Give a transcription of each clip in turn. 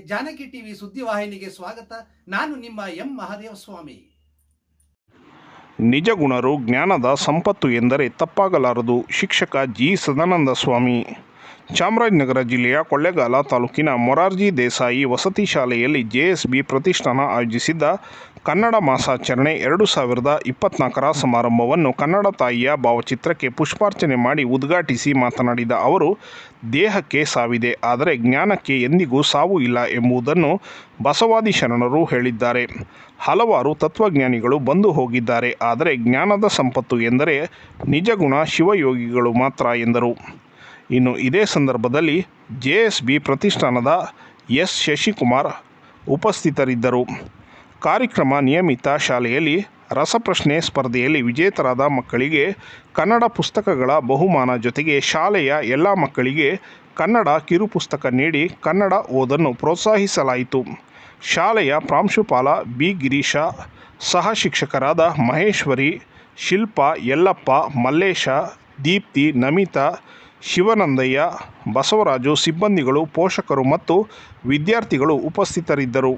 Janaki TV ಸುದ್ದಿವಾಹಿನಿಗೆ ಸ್ವಾಗತ. ನಾನು ನಿಮ್ಮ ಎಂ ಮಹಾದೇವ ಸ್ವಾಮಿ. ನಿಜಗುಣರು ಜ್ಞಾನದ ಸಂಪತ್ತು ಎಂದರೆ ತಪ್ಪಾಗಲಾರದು ಶಿಕ್ಷಕ ಜಿ ಸದಾನಂದ ಸ್ವಾಮಿ. ಚಾಮರಾಜನಗರ ಜಿಲ್ಲೆಯ ಕೊಳ್ಳೇಗಾಲ ತಾಲೂಕಿನ ಮೊರಾರ್ಜಿ ದೇಸಾಯಿ ವಸತಿ ಶಾಲೆಯಲ್ಲಿ ಜೆಎಸ್ಬಿ ಪ್ರತಿಷ್ಠಾನ ಆಯೋಜಿಸಿದ್ದ ಕನ್ನಡ ಮಾಸಾಚರಣೆ ಎರಡು ಸಾವಿರದ ಇಪ್ಪತ್ನಾಲ್ಕರ ಸಮಾರಂಭವನ್ನು ಕನ್ನಡ ತಾಯಿಯ ಭಾವಚಿತ್ರಕ್ಕೆ ಪುಷ್ಪಾರ್ಚನೆ ಮಾಡಿ ಉದ್ಘಾಟಿಸಿ ಮಾತನಾಡಿದ ಅವರು, ದೇಹಕ್ಕೆ ಸಾವಿದೆ, ಆದರೆ ಜ್ಞಾನಕ್ಕೆ ಎಂದಿಗೂ ಸಾವು ಇಲ್ಲ ಎಂಬುದನ್ನು ಬಸವಾದಿ ಶರಣರು ಹೇಳಿದ್ದಾರೆ. ಹಲವಾರು ತತ್ವಜ್ಞಾನಿಗಳು ಬಂದು ಹೋಗಿದ್ದಾರೆ, ಆದರೆ ಜ್ಞಾನದ ಸಂಪತ್ತು ಎಂದರೆ ನಿಜಗುಣ ಶಿವಯೋಗಿಗಳು ಮಾತ್ರ ಎಂದರು. ಇನ್ನು ಇದೇ ಸಂದರ್ಭದಲ್ಲಿ ಜೆ ಎಸ್ ಬಿ ಪ್ರತಿಷ್ಠಾನದ ಎಸ್ ಶಶಿಕುಮಾರ್ ಉಪಸ್ಥಿತರಿದ್ದರು. ಕಾರ್ಯಕ್ರಮ ನಿಯಮಿತ ಶಾಲೆಯಲ್ಲಿ ರಸಪ್ರಶ್ನೆ ಸ್ಪರ್ಧೆಯಲ್ಲಿ ವಿಜೇತರಾದ ಮಕ್ಕಳಿಗೆ ಕನ್ನಡ ಪುಸ್ತಕಗಳ ಬಹುಮಾನ ಜೊತೆಗೆ ಶಾಲೆಯ ಎಲ್ಲ ಮಕ್ಕಳಿಗೆ ಕನ್ನಡ ಕಿರುಪುಸ್ತಕ ನೀಡಿ ಕನ್ನಡ ಓದನ್ನು ಪ್ರೋತ್ಸಾಹಿಸಲಾಯಿತು. ಶಾಲೆಯ ಪ್ರಾಂಶುಪಾಲ ಬಿ ಗಿರೀಶ, ಸಹ ಶಿಕ್ಷಕರಾದ ಮಹೇಶ್ವರಿ, ಶಿಲ್ಪ, ಯಲ್ಲಪ್ಪ, ಮಲ್ಲೇಶ, ದೀಪ್ತಿ, ನಮಿತಾ ಶಿವನಂದಯ್ಯ ಬಸವರಾಜು ಸಿಬ್ಬಂದಿಗಳು ಪೋಷಕರು ಮತ್ತು ವಿದ್ಯಾರ್ಥಿಗಳು ಉಪಸ್ಥಿತರಿದ್ದರು.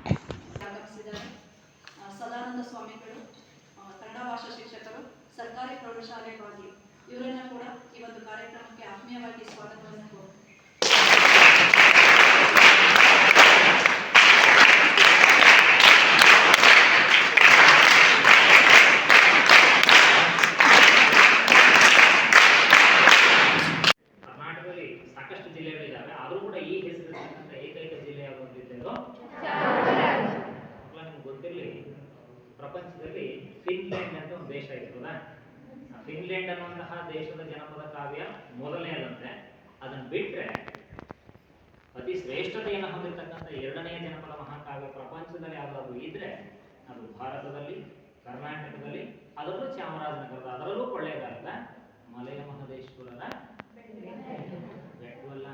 ಸ್ವಾಗತವನ್ನು ಕೋರ್ತೀನಿ. ಕರ್ನಾಟಕದಲ್ಲಿ ಸಾಕಷ್ಟು ಜಿಲ್ಲೆಗಳಿದ್ದಾವೆ ಆದರೂ ಕೂಡ ಈ ಹೆಸರಿರ್ತಕ್ಕಂಥ ಏಕೈಕ ಜಿಲ್ಲೆ ಯಾವುದು ಅಂತ ಇದ್ದದ್ದು ಮಕ್ಕಳ ನಿಮ್ಗೆ ಗೊತ್ತಿರಲಿ ಪ್ರಪಂಚದಲ್ಲಿ ಫಿನ್ಲ್ಯಾಂಡ್ ಅಂತ ಒಂದು ದೇಶ ಇರ್ತದ ಆ ಫಿನ್ಲ್ಯಾಂಡ್ ಅನ್ನುವಂತಹ ದೇಶದ ಜನಪದ ಕಾವ್ಯ ಮೊದಲನೆಯದಂತೆ ಅದನ್ನ ಬಿಟ್ರೆ ಅತಿ ಶ್ರೇಷ್ಠತೆಯನ್ನು ಹೊಂದಿರತಕ್ಕಂಥ ಎರಡನೇ ಜನಪದ ಮಹಾಕಾವ್ಯ ಪ್ರಪಂಚದಲ್ಲಿ ಯಾವುದಾದ್ರೂ ಇದ್ರೆ ಅದು ಭಾರತದಲ್ಲಿ ಕರ್ನಾಟಕದಲ್ಲಿ ಅದರಲ್ಲೂ ಚಾಮರಾಜನಗರದ ಅದರಲ್ಲೂ ಕೊಳ್ಳೇಗಾಲದ ಮಲಯ ಮಹದೇಶ್ವರದ ಬೆಟ್ಟವಲ್ಲ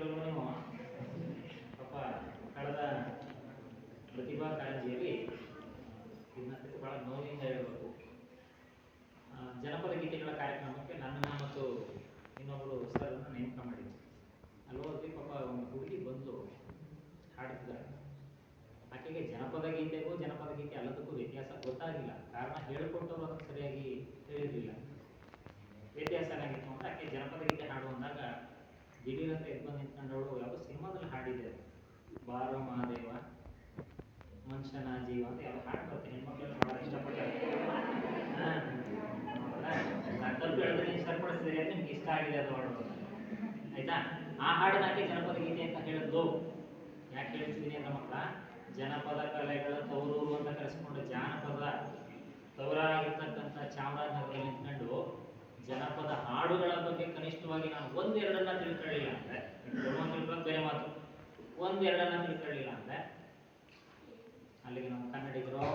ನೀವು ಪಾಪ ಕಳೆದ ಪ್ರತಿಭಾ ಕಾಳಜಿಯಲ್ಲಿ ಇದನ್ನ ಬಹಳ ನೋವಿಂದ ಹೇಳಬೇಕು. ಜನಪದ ಗೀತೆಗಳ ಕಾರ್ಯಕ್ರಮಕ್ಕೆ ನನ್ನನ್ನು ಮತ್ತು ಇನ್ನೊಬ್ಬರು ಸರ್ನ ನೇಮಕ ಮಾಡಿದ್ರು. ಅಲ್ಲಿ ಪಾಪ ಒಂದು ಹುಡುಗಿ ಬಂದು ಹಾಡ್ತಿದ್ದಾರೆ ಆಕೆಗೆ ಜನಪದ ಗೀತೆಗೂ ಜನಪದ ಗೀತೆ ಅಲ್ಲದಕ್ಕೂ ವ್ಯತ್ಯಾಸ ಗೊತ್ತಾಗಿಲ್ಲ. ಕಾರಣ ಹೇಳಿಕೊಟ್ಟವರು ಸರಿಯಾಗಿ ಹೇಳಿರಲಿಲ್ಲ ವ್ಯತ್ಯಾಸ ಏನಾಗಿತ್ತು ಅಂದ್ರೆ ಆಕೆ ಜನಪದ ಗೀತೆ ಹಾಡು ಅಂದಾಗ ದಿಢೀರಂತ ಎದ್ದು ಬಂದು ನಿಂತ್ಕೊಂಡವಳು ಯಾವುದೋ ಸಿನಿಮಾದಲ್ಲಿ ಹಾಡಿದೆ. ಬಾರ ಮಹಾದೇವ, ಮನುಷ್ಯನ ಜೀವ ಅಂತ ಯಾವ ಹಾಡು ಬರುತ್ತೆ. ಹೆಣ್ಮಕ್ಳೆಲ್ಲ ಬಹಳ ಇಷ್ಟಪಡ್ತಾರೆ. ನೀವು ಅಂತ ನಿಮ್ಗೆ ಇಷ್ಟ ಆಗಿದೆ ಅದು ಹಾಡು ಆಯ್ತಾ? ಆ ಹಾಡನ್ನ ಜನಪದ ಗೀತೆ ಅಂತ ಹೇಳಿದ್ಲು ಯಾಕೆ ಹೇಳ್ತಿದ್ದೀನಿ ಅಂತ ಮಕ್ಕಳ? ಜನಪದ ಕಲೆಗಳ ತವರೂರು ಅಂತ ಕರೆಸ್ಕೊಂಡು ಕನಿಷ್ಠವಾಗಿ ನಾನು ಒಂದೆರಡನ್ನ ತಿಳ್ಕೊಳ್ಳಿಲ್ಲ ಅಂದ್ರೆ ತಿಳ್ಕೊಳ್ಳೋದು ಬೇರೆ ಮಾತು. ಒಂದೆರಡನ್ನ ತಿಳ್ಕೊಳ್ಳಿಲ್ಲ ಅಂದ್ರೆ ಅಲ್ಲಿಗೆ ನಾವು ಕನ್ನಡಿಗರೋ